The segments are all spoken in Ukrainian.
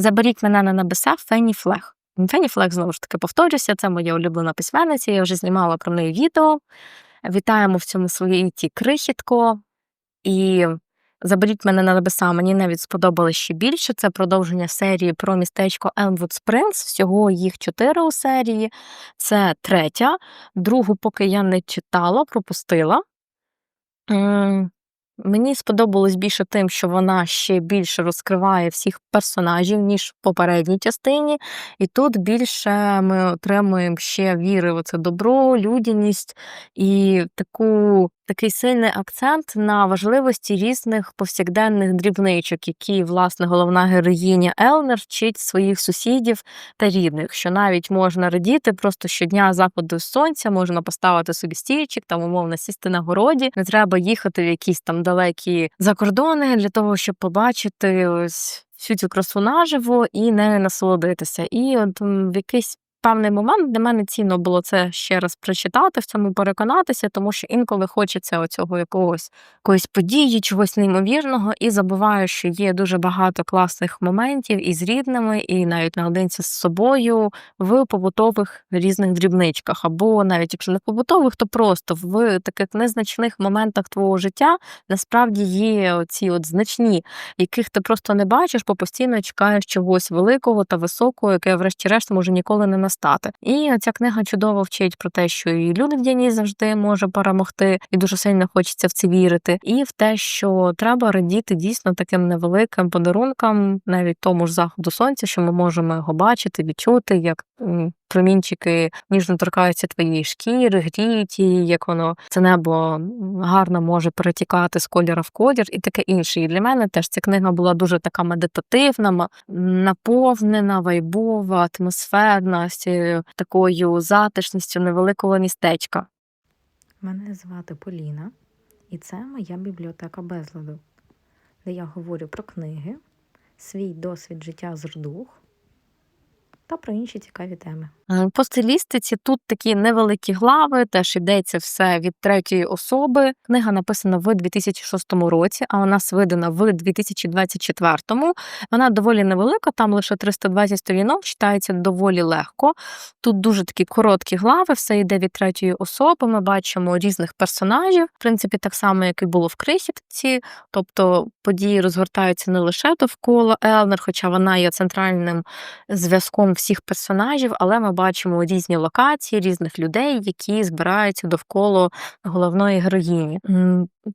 Заберіть мене на небеса Фенні Флег. Фенні Флег, знову ж таки, повторюся, це моя улюблена письменниця. Я вже знімала про неї відео. Вітаємо в цьому світі крихітко. І заберіть мене на небеса. Мені навіть сподобалось ще більше. Це продовження серії про містечко Елмвуд Спрингс. Всього їх чотири у серії. Це третя. Другу, поки я не читала, пропустила. Мені сподобалось більше тим, що вона ще більше розкриває всіх персонажів, ніж в попередній частині. І тут більше ми отримуємо ще віри в це добро, людяність і таку, такий сильний акцент на важливості різних повсякденних дрібничок, які, власне, головна героїня Елнер вчить своїх сусідів та рідних, що навіть можна радіти просто щодня заходу сонця, можна поставити собі стільчик, там умовно сісти на городі, не треба їхати в якісь там далекі закордони для того, щоб побачити ось всю цю красу наживо і не насолодитися. І от в якийсь певний момент для мене цінно було це ще раз прочитати, в цьому переконатися, тому що інколи хочеться оцього якогось якоїсь події, чогось неймовірного, і забуваю, що є дуже багато класних моментів і з рідними, і навіть наодинці з собою в побутових різних дрібничках, або навіть якщо не побутових, то просто в таких незначних моментах твого життя насправді є ці от значні, яких ти просто не бачиш, бо постійно чекаєш чогось великого та високого, яке, врешті-решт, може ніколи не настати. І ця книга чудово вчить про те, що і людяність завжди може перемогти, і дуже сильно хочеться в це вірити, і в те, що треба радіти дійсно таким невеликим подарункам, навіть тому ж заходу сонця, що ми можемо його бачити, відчути, як промінчики ніжно торкаються твоєї шкіри, гріють її, як воно це небо гарно може перетікати з кольора в колір і таке інше. І для мене теж ця книга була дуже така медитативна, наповнена, вайбова, атмосферна, з такою затишністю невеликого містечка. Мене звати Поліна, і це моя бібліотека безладу, де я говорю про книги, свій досвід життя з рдух та про інші цікаві теми. По стилістиці тут такі невеликі глави, теж йдеться все від третьої особи. Книга написана в 2006 році, а у нас видана в 2024. Вона доволі невелика, там лише 320 сторінок, читається доволі легко. Тут дуже такі короткі глави, все йде від третьої особи. Ми бачимо різних персонажів, в принципі, так само, як і було в крихітці. Тобто події розгортаються не лише довкола Елнер, хоча вона є центральним зв'язком всіх персонажів, але ми бачимо різні локації, різних людей, які збираються довкола головної героїні.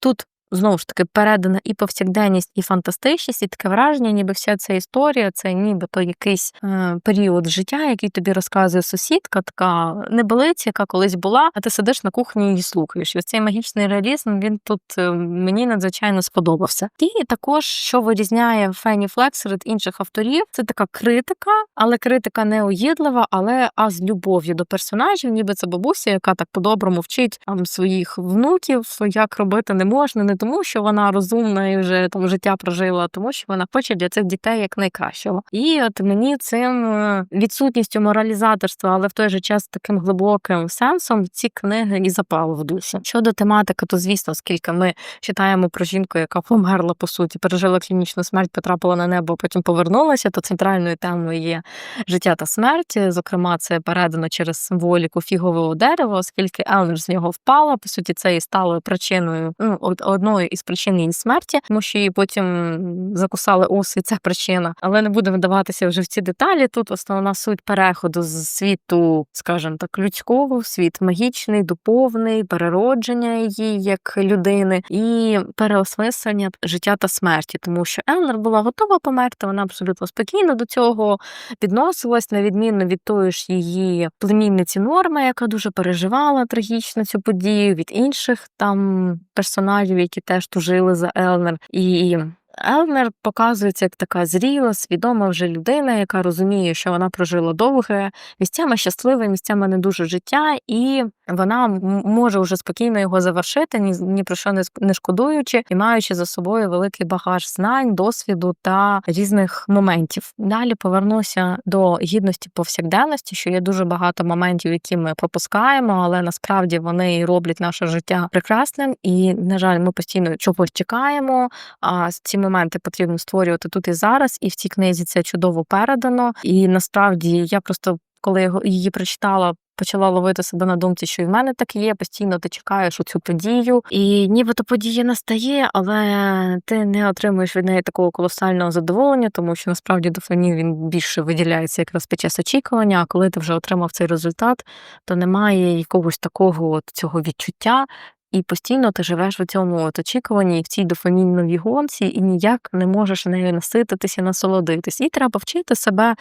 Тут знову ж таки передана і повсякденність, і фантастичність, і таке враження, ніби вся ця історія це нібито якийсь е, період життя, який тобі розказує сусідка, така небелиця, яка колись була, а ти сидиш на кухні і слухаєш. І цей магічний реалізм він тут е, мені надзвичайно сподобався. І також, що вирізняє Фенні Флек серед інших авторів, це така критика, але критика не уїдлива, але а з любов'ю до персонажів, ніби це бабуся, яка так по-доброму вчить там своїх внуків, як робити не можна, не тому, що вона розумна і вже там життя прожила, а тому що вона хоче для цих дітей як найкращого. І от мені цим е, відсутністю моралізаторства, але в той же час таким глибоким сенсом ці книги і запали в душу. Щодо тематики, то звісно, оскільки ми читаємо про жінку, яка померла по суті, пережила клінічну смерть, потрапила на небо, потім повернулася, то центральною темою є життя та смерть. Зокрема, це передано через символіку фігового дерева, оскільки Елнер з нього впала. По суті, це і стало причиною ну, од- одною із причин її смерті, тому що її потім закусали оси, і це причина. Але не будемо вдаватися вже в ці деталі. Тут основна суть переходу з світу, скажімо так, людського в світ магічний, духовний, переродження її як людини і переосмислення життя та смерті, тому що Елнер була готова померти. Вона абсолютно спокійно до цього відносилась, на відміну від тої ж її племінниці Норми, яка дуже переживала трагічно цю подію від інших там персонажів, які теж тужили за Елнер. І Елнер показується як така зріла, свідома вже людина, яка розуміє, що вона прожила довге, місцями щасливе, місцями не дуже життя, і вона може вже спокійно його завершити, ні, ні про що не шкодуючи, і маючи за собою великий багаж знань, досвіду та різних моментів. Далі повернуся до гідності повсякденності, що є дуже багато моментів, які ми пропускаємо, але насправді вони роблять наше життя прекрасним. І, на жаль, ми постійно чогось чекаємо. А ці моменти потрібно створювати тут і зараз. І в цій книзі це чудово передано. І насправді я просто коли його- її прочитала. Почала ловити себе на думці, що і в мене так є. Постійно ти чекаєш у цю подію, і нібито подія настає, але ти не отримуєш від неї такого колосального задоволення, тому що насправді дофамін він більше виділяється якраз під час очікування. А коли ти вже отримав цей результат, то немає якогось такого от цього відчуття. І постійно ти живеш в цьому от очікуванні в цій дофаміновій гонці, і ніяк не можеш нею насититися, насолодитись. І треба вчити себе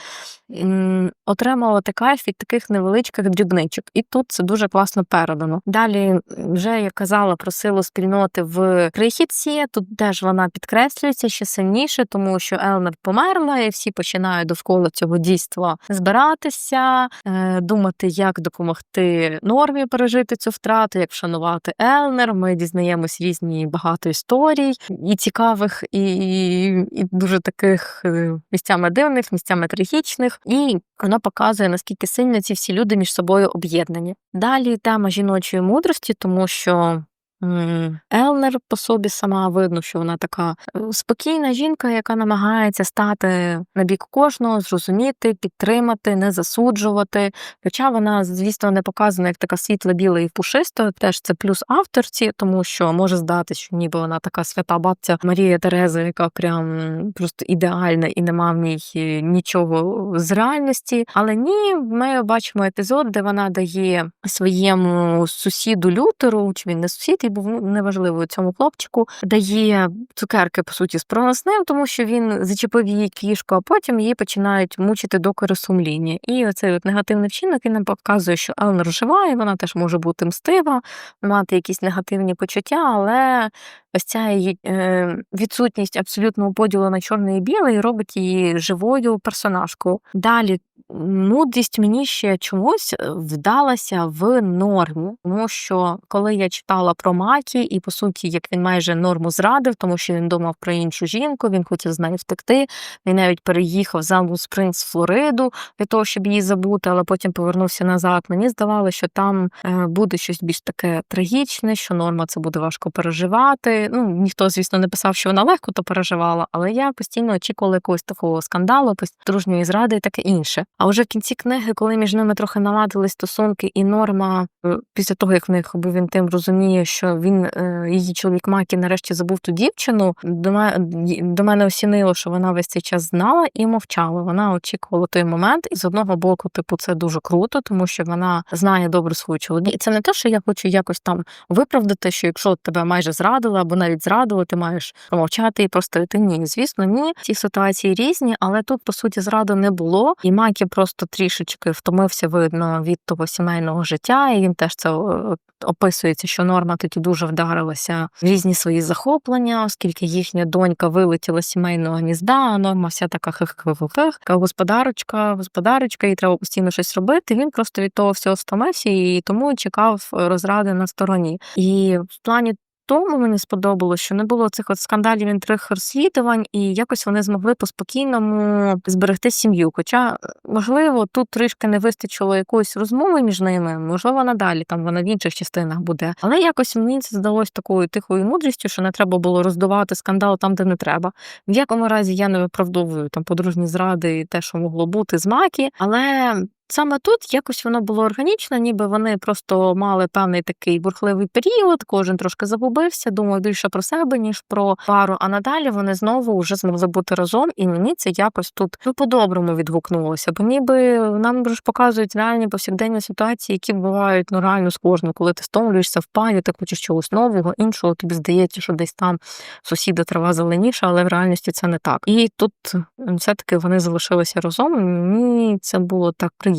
отримувати кайф від таких невеличких дрібничок. І тут це дуже класно передано. Далі, вже я казала про силу спільноти в крихітці. Тут теж вона підкреслюється ще сильніше, тому що Елнер померла, і всі починають довкола цього дійства збиратися, е, думати, як допомогти нормі пережити цю втрату, як вшанувати Елнер. Ми дізнаємось різні багато історій і цікавих, і, і дуже таких е, місцями дивних, місцями трагічних. І вона показує, наскільки сильно ці всі люди між собою об'єднані. Далі тема жіночої мудрості, тому що. Елнер по собі сама видно, що вона така е, спокійна жінка, яка намагається стати на бік кожного, зрозуміти, підтримати, не засуджувати. Хоча вона, звісно, не показана як така світла, біла і пушиста, теж це плюс авторці, тому що може здатися, що ніби вона така свята бабця Марія Тереза, яка прям просто ідеальна і нема в ній е, нічого з реальності. Але ні, ми бачимо епізод, де вона дає своєму сусіду Лютеру, чи він не сусід, і був ну, неважливо цьому хлопчику, дає цукерки по суті з проносним, тому що він зачепив її кішку, а потім її починають мучити докори сумління. І оцей от негативний вчинок він нам показує, що Елнер жива, і вона теж може бути мстива, мати якісь негативні почуття, але ось ця її е, відсутність абсолютного поділу на чорне і біле робить її живою персонажкою. Далі мудрість мені ще чомусь е, вдалася в нормі, тому що коли я читала про Макі, і по суті, як він майже норму зрадив, тому що він думав про іншу жінку, він хотів з нею втекти. Він навіть переїхав за Спрингс Флориду для того, щоб її забути, але потім повернувся назад. Мені здавалося, що там е, буде щось більш таке трагічне, що норма це буде важко переживати. Ну ніхто, звісно, не писав, що вона легко то переживала, але я постійно очікувала якогось такого скандалу, дружньої зради і таке інше. А вже в кінці книги, коли між ними трохи наладили стосунки, і норма е, після того, як в них був інтим, розуміє, що він е, її чоловік Макі нарешті забув ту дівчину. До мене до мене осінило, що вона весь цей час знала і мовчала. Вона очікувала той момент, і з одного боку, типу, це дуже круто, тому що вона знає добре свою чоловіка. І це не те, що я хочу якось там виправдати, що якщо тебе майже зрадили або навіть зрадили, ти маєш промовчати і просто йти. Ні, звісно, ні. Ці ситуації різні, але тут по суті зради не було. І Макі просто трішечки втомився видно від того сімейного життя, і він теж це описується, що норма тоді дуже вдарилася в різні свої захоплення, оскільки їхня донька вилетіла з сімейного гнізда, а норма вся така хих-хих-хих, господарочка, господарочка, їй треба постійно щось робити. Він просто від того всього втомився і тому чекав розради на стороні. І в плані. Тому мені сподобалось, що не було цих от скандалів інтриг розслідувань, і якось вони змогли по-спокійному зберегти сім'ю. Хоча, е, можливо, тут трішки не вистачило якоїсь розмови між ними, можливо, надалі там вона в інших частинах буде. Але якось мені це здалось такою тихою мудрістю, що не треба було роздувати скандал там, де не треба. В якому разі я не виправдовую там подружні зради і те, що могло бути з макі, але. Саме тут якось воно було органічно, ніби вони просто мали певний такий бурхливий період, кожен трошки загубився, думав більше про себе, ніж про пару. А надалі вони знову вже змогли бути разом, і мені це якось тут ну по-доброму відгукнулося. Бо ніби нам ж показують реальні повсякденні ситуації, які бувають ну реально з кожним, коли ти стомлюєшся в парі, ти хочеш чогось нового, іншого, тобі здається, що десь там сусіда трава зеленіша, але в реальності це не так. І тут все-таки вони залишилися разом. і Мені це було так приємно.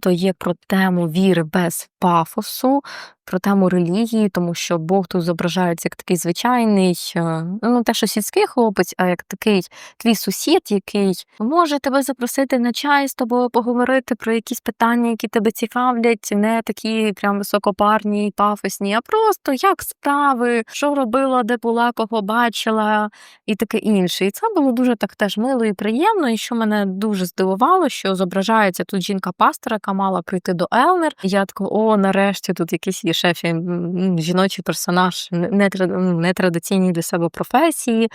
То є про тему віри без пафосу, про тему релігії, тому що Бог тут зображається як такий звичайний, е, ну те, що сільський хлопець, а як такий твій сусід, який може тебе запросити на чай з тобою поговорити про якісь питання, які тебе цікавлять, не такі прям високопарні, пафосні, а просто як справи, що робила, де була, кого бачила, і таке інше. І це було дуже так теж мило і приємно. І що мене дуже здивувало, що зображається тут жінка-пастора, яка мала прийти до Елнер. Я така, о, нарешті тут якийсь є шефі жіночий персонаж, не, тради- м, нетрадиційні для себе професії.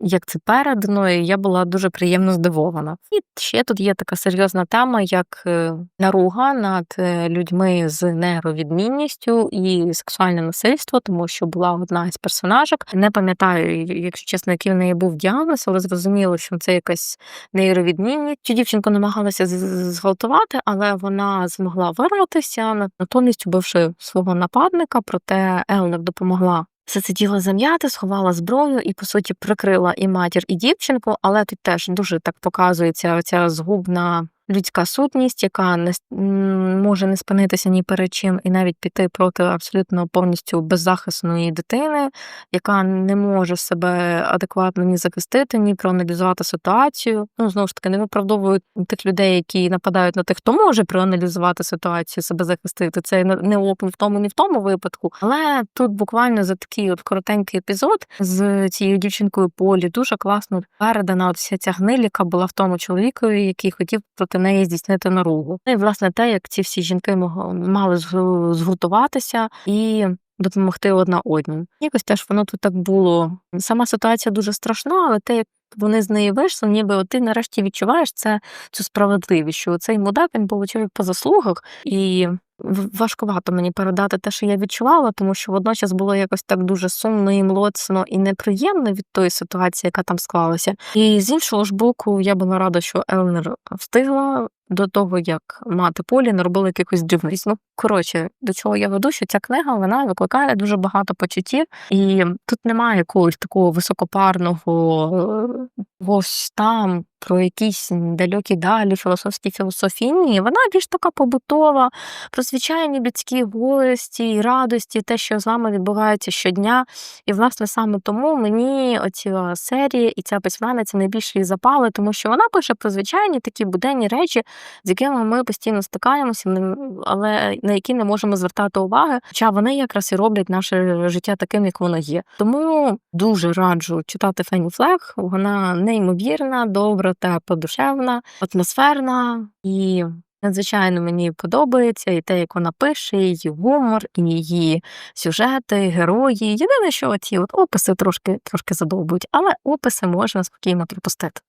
Як це передано, і я була дуже приємно здивована. І ще тут є така серйозна тема, як е, наруга над е, людьми з нейровідмінністю і сексуальне насильство, тому що була одна із персонажок. Не пам'ятаю, якщо чесно, який в неї був діагноз, але зрозуміло, що це якась нейровідмінність. Цю дівчинку намагалася зґвалтувати, але вона змогла вирватися, натомість убивши свого нападника, проте Елнер допомогла. Все це діло зам'яти, сховала зброю і, по суті, прикрила і матір, і дівчинку, але тут теж дуже так показується ця згубна людська сутність, яка не може не спинитися ні перед чим, і навіть піти проти абсолютно повністю беззахисної дитини, яка не може себе адекватно ні захистити, ні проаналізувати ситуацію. Ну знову ж таки, не виправдовують тих людей, які нападають на тих, хто може проаналізувати ситуацію, себе захистити. Це не ні в тому, ні в тому випадку. Але тут буквально за такий от коротенький епізод з цією дівчинкою Полі дуже класно передана от вся ця гниль, яка була в тому чоловікові, який хотів проти неї здійснити наругу. Ну і власне те, як ці всі жінки мали згуртуватися і. Допомогти одна одній. Якось теж воно тут так було. Сама ситуація дуже страшна, але те, як вони з неї вийшли, ніби от ти нарешті відчуваєш це цю справедливість, що цей мудак він получив по заслугах, і в- важкувато мені передати те, що я відчувала, тому що водночас було якось так дуже сумно і млоцно і неприємно від тої ситуації, яка там склалася. І з іншого ж боку, я була рада, що Елнер встигла до того, як мати Полі не робила якихось дрібниць. Ну коротше, до чого я веду, що ця книга вона викликає дуже багато почуттів, і тут немає якогось такого високопарного е, ось там про якісь далекі далі філософські філософійні. Вона більш така побутова, про звичайні людські гості і радості, те, що з вами відбувається щодня. І, власне, саме тому мені оця серія і ця письменниця найбільше її запали, тому що вона пише про звичайні такі буденні речі, з якими ми постійно стикаємося, але на які не можемо звертати уваги. Хоча вони якраз і роблять наше життя таким, як воно є. Тому дуже раджу читати Фенні Флег. Вона неймовірна, добра, тепла, душевна, атмосферна і. Надзвичайно мені подобається і те, як вона пише, і її гумор, і її сюжети, герої. Єдине, що ці описи трошки трошки задовбують, але описи можна спокійно припустити.